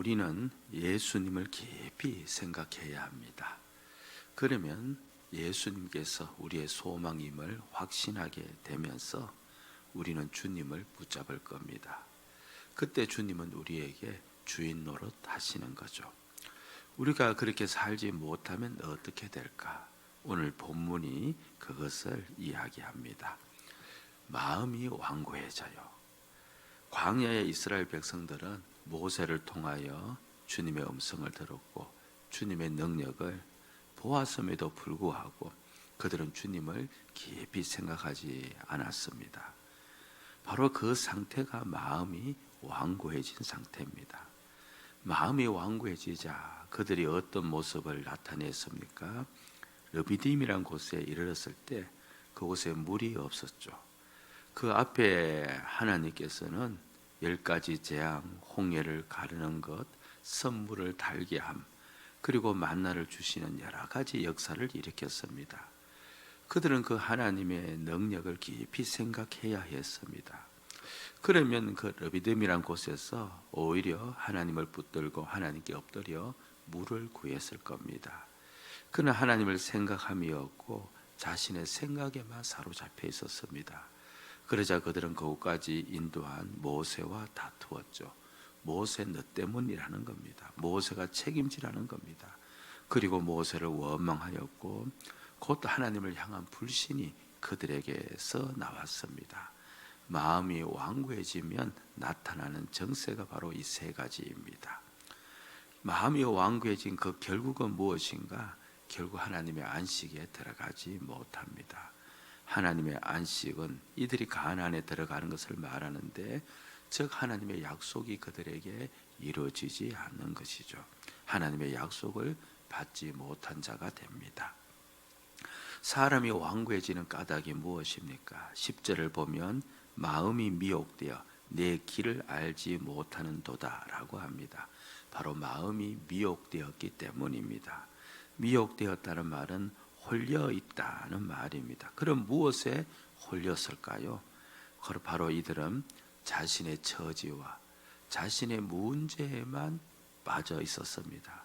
우리는 예수님을 깊이 생각해야 합니다. 그러면 예수님께서 우리의 소망임을 확신하게 되면서 우리는 주님을 붙잡을 겁니다. 그때 주님은 우리에게 주인 노릇 하시는 거죠. 우리가 그렇게 살지 못하면 어떻게 될까? 오늘 본문이 그것을 이야기합니다. 마음이 완고해져요. 광야의 이스라엘 백성들은 모세를 통하여 주님의 음성을 들었고 주님의 능력을 보았음에도 불구하고 그들은 주님을 깊이 생각하지 않았습니다. 바로 그 상태가 마음이 완고해진 상태입니다. 마음이 완고해지자 그들이 어떤 모습을 나타냈습니까? 르비딤이란 곳에 이르렀을 때 그곳에 물이 없었죠. 그 앞에 하나님께서는 열 가지 재앙, 홍해를 가르는 것, 선물을 달게 함, 그리고 만나를 주시는 여러 가지 역사를 일으켰습니다. 그들은 그 하나님의 능력을 깊이 생각해야 했습니다. 그러면 그 르비딤이란 곳에서 오히려 하나님을 붙들고 하나님께 엎드려 물을 구했을 겁니다. 그는 하나님을 생각함이었고 자신의 생각에만 사로잡혀 있었습니다. 그러자 그들은 그곳까지 인도한 모세와 다투었죠. 모세 너 때문이라는 겁니다. 모세가 책임지라는 겁니다. 그리고 모세를 원망하였고 곧 하나님을 향한 불신이 그들에게서 나왔습니다. 마음이 완고해지면 나타나는 정세가 바로 이 세 가지입니다. 마음이 완고해진 그 결국은 무엇인가? 결국 하나님의 안식에 들어가지 못합니다. 하나님의 안식은 이들이 가나안에 들어가는 것을 말하는데 즉 하나님의 약속이 그들에게 이루어지지 않는 것이죠. 하나님의 약속을 받지 못한 자가 됩니다. 사람이 완고해지는 까닭이 무엇입니까? 10절을 보면 마음이 미혹되어 내 길을 알지 못하는 도다라고 합니다. 바로 마음이 미혹되었기 때문입니다. 미혹되었다는 말은 홀려 있다는 말입니다. 그럼 무엇에 홀렸을까요? 바로 이들은 자신의 처지와 자신의 문제에만 빠져 있었습니다.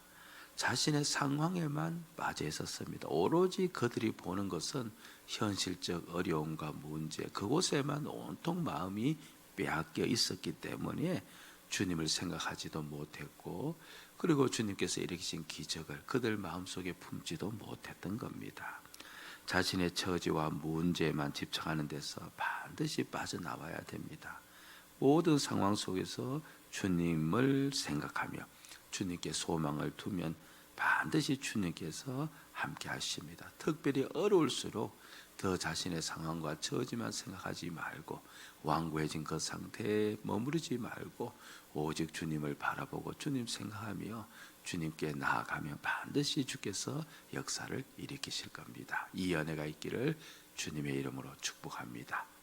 자신의 상황에만 빠져 있었습니다. 오로지 그들이 보는 것은 현실적 어려움과 문제 그곳에만 온통 마음이 빼앗겨 있었기 때문에 주님을 생각하지도 못했고 그리고 주님께서 일으키신 기적을 그들 마음속에 품지도 못했던 겁니다. 자신의 처지와 문제에만 집착하는 데서 반드시 빠져나와야 됩니다. 모든 상황 속에서 주님을 생각하며 주님께 소망을 두면 반드시 주님께서 함께 하십니다. 특별히 어려울수록 더 자신의 상황과 처지만 생각하지 말고 완고해진 그 상태에 머무르지 말고 오직 주님을 바라보고 주님 생각하며 주님께 나아가면 반드시 주께서 역사를 일으키실 겁니다. 이 연애가 있기를 주님의 이름으로 축복합니다.